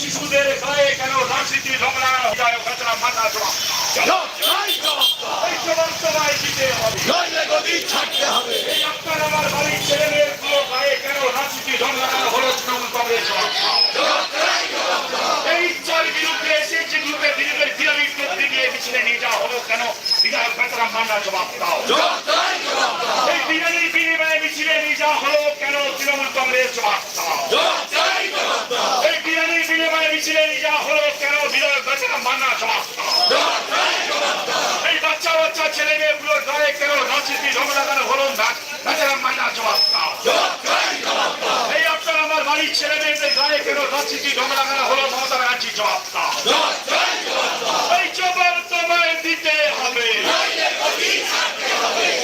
শিশুদের গায়ে কেন রাজনীতি ঢোকলা বিধায়ক হাজরা মান্না জবাব জবাব তোমায় দিতে হবে। ছাড়তে হবে। এই আপনার আমার বাড়ির ছেলে মেয়েগুলো গায়ে কেন রাজনীতি লাগানো হলো তৃণমূল কংগ্রেস জবাব কেন বিধায়ক হাজরা মান্না জবাব দাও। এই বিরিয়ানির বিনিময়ে মিছিলে যাওয়া হলো কেন তৃণমূল কংগ্রেস জবাব দাও? এই বিরিয়ানির বিনিময়ে মিছিলে যাওয়া হলো কেন বিধায়ক হাজরা মান্না জবাব এই বাচ্চা বাচ্চা ছেলে মেয়েগুলোর গায়ে কেন রাজনীতি ঢং লাগানো হলো না? হাজরা মান্না জবাব দাও। এই আপনার আমার বাড়ির ছেলে মেয়েদের গায়ে কেন রাজনীতি ঢং লাগানো হলো মমতা ব্যানার্জি জবাব দাও। এই জবাব তোমায় দিতে হবে। এই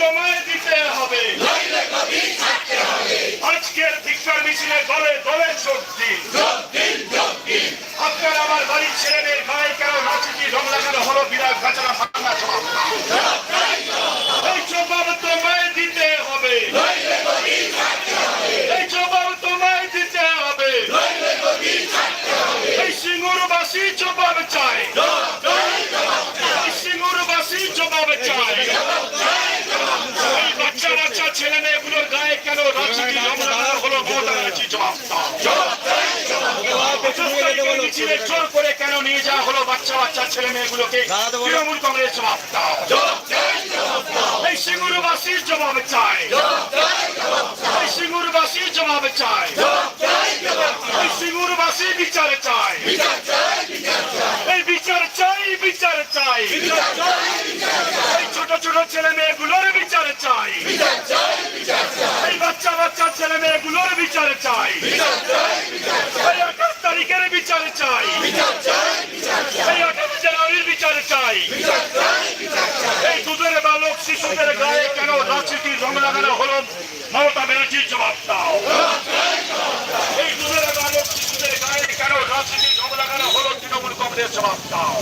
কমায় দিতে হবে। আজকের ভিক্ষার মিছিলে দলে দলে যোগ দিন। আপনার আমার বাড়ির ছেলেদের গায়ে কেন রাজনীতি ঢং লাগানো হলো বিরাট গাছানা মান্না জবাব দাও এই জবাব তোমায় দিতে হবে এই জবাব তোমায় দিতে হবে এই সিঙ্গুরবাসী জবাব চাই এই সিঙ্গুরবাসী জবাব চাই এই বাচ্চা বাচ্চা ছেলে মেয়েগুলোর গায়ে কেন রাজনীতি ঢং লাগানো হলো মমতা ব্যানার্জি জবাব দাও মিছিলে জোর করে কেন নিয়ে যাওয়া হলো বাচ্চা বাচ্চা ছেলে মেয়েগুলোকে? তৃণমূল কংগ্রেস জবাব দাও। এই সিঙ্গুরবাসীর জবাব চাই। এই সিঙ্গুরবাসীর জবাব চাই। এই সিঙ্গুরবাসী বিচার চাই। এই বিচার চাই বিচার চাই। এই ছোট ছোট ছেলে মেয়েগুলোর বিচার চাই। এই বাচ্চা বাচ্চা ছেলে মেয়েগুলোর বিচার চাই এই আঠাশ তারিখের বিচার চাই এই আঠাশ জানুয়ারির বিচার চাই এই দুধের বালক শিশুদের গায়ে কেন রাজনীতির রং লাগানো হলো ব্যানার্জির জবাব দাও। এই দুধের বালক শিশুদের গায়ে কেন রাজনীতির রং লাগানো হলো তৃণমূল কংগ্রেস জবাব দাও।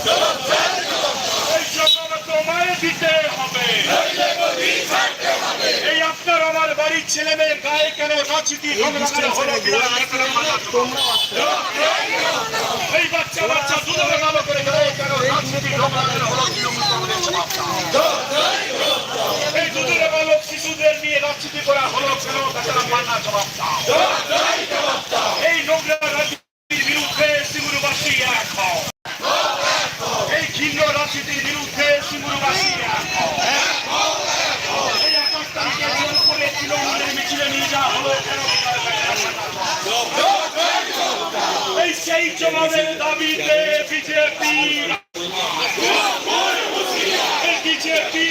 এই জবাব তোমায় দিতে হবে। এই আপনার আমার বাড়ির ছেলে গায়ে কেন রাজনীতি লাগানো হলো এই বাচ্চা বাচ্চা, দুধের বালক করে গায়ে কেন রাজনীতি রং লাগানো হলো তৃণমূল কংগ্রেস জবাব দাও। জবাব দাও এই নোংরা রাজনীতির বিরুদ্ধে সিঙ্গুরবাসী এক হও। এই ঘৃণ্য রাজনীতির বিরুদ্ধে সিঙ্গুরবাসী এক হও। এই আঠাশ তারিখে জোর করে তৃণমূলের মিছিলে নিয়ে যাওয়া হলো এই সেই জবাবের দাবিতে বিজেপি বিজেপি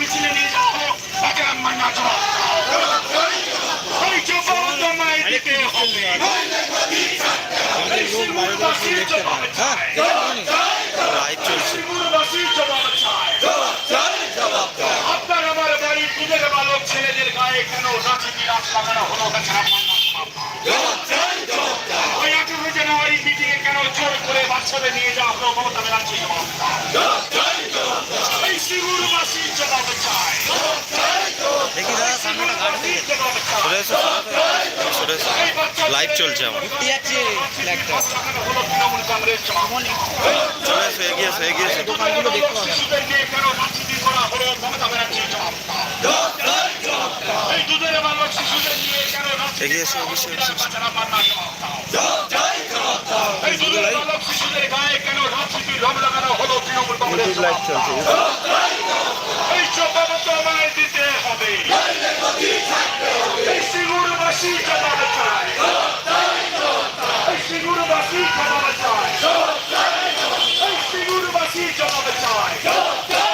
মিছিলে নিয়ে যাওয়া হলো তাকে মান্না জবাব দিতে হবে লাইভ চলছে আপনার আমার বাড়ির দুধের বালক ছেলেদের গায়ে কেন রাজনীতি রাজ লাগানো হলো তাছাড়া। ওই আঠেরো জানুয়ারি মিটিং এ কেন জোর করে বাচ্চাদের নিয়ে যাওয়া হলো মমতা ব্যানার্জি জবাব। এই সিঙ্গুরবাসীর জবাব চাই সরে এসো সরে এসো লাইভ চলছে আমার। চলে এসো এগিয়ে এসো। এগিয়ে এসো এগিয়ে এগিয়ে এগিয়ে এসো। জবাব দিতে হবে। সিঙ্গুরবাসী চাই এই সিঙ্গুরবাসী চাই এই সিঙ্গুরবাসী জবাব চাই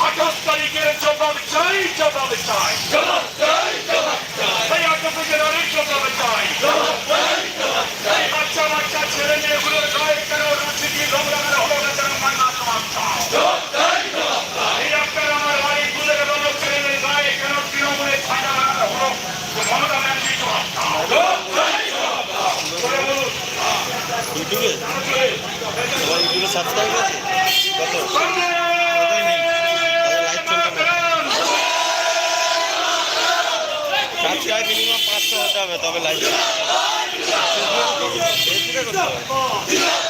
আঠাশ তারিখের জবাব চাই জবাব চাই জবাব চাই জবাব চাই আঠাশ তারিখের অনেক জবাব চাই জবাব চাই। জবাব চাই। বাচ্চা বাচ্চা, ছেলে মেয়েগুলোর গায়ে কেন রাজনীতি গমরা সাবস্ক্রাইব আছে? কত? সাবস্ক্রাইব মিনিমাম পাঁচশো হতে হবে তবে লাইভ ফেসবুকে করতে হবে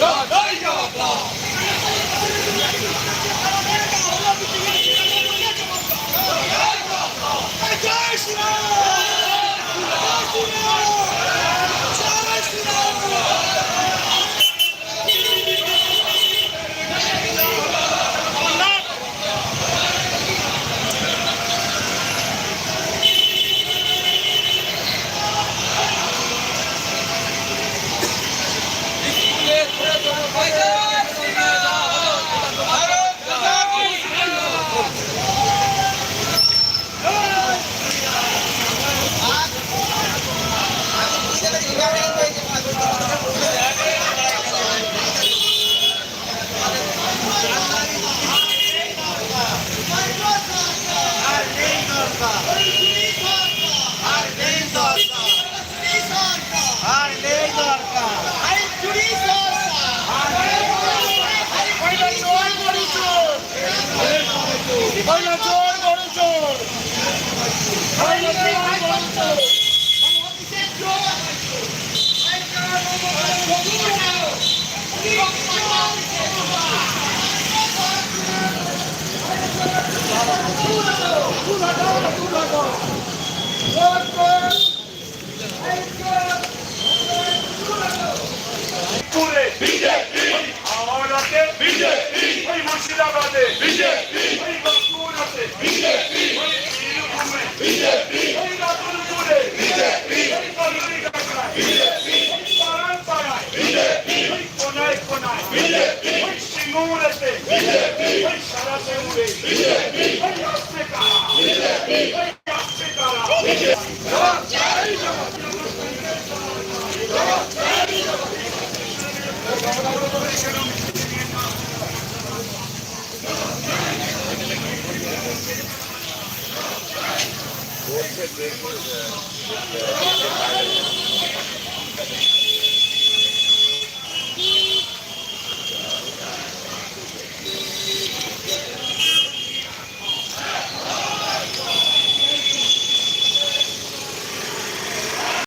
No, no. বিজেপি। হাওড়াতে বিজেপি। ওই মুর্শিদাবাদে বিজেপি। বিজেপি ওই সিঙ্গুরেতে বিজেপি ওই সারাতে উড়ে বিজেপি ওই আসছে কারা বিজেপি ওই আসছে কারা বিজেপি জয় জয়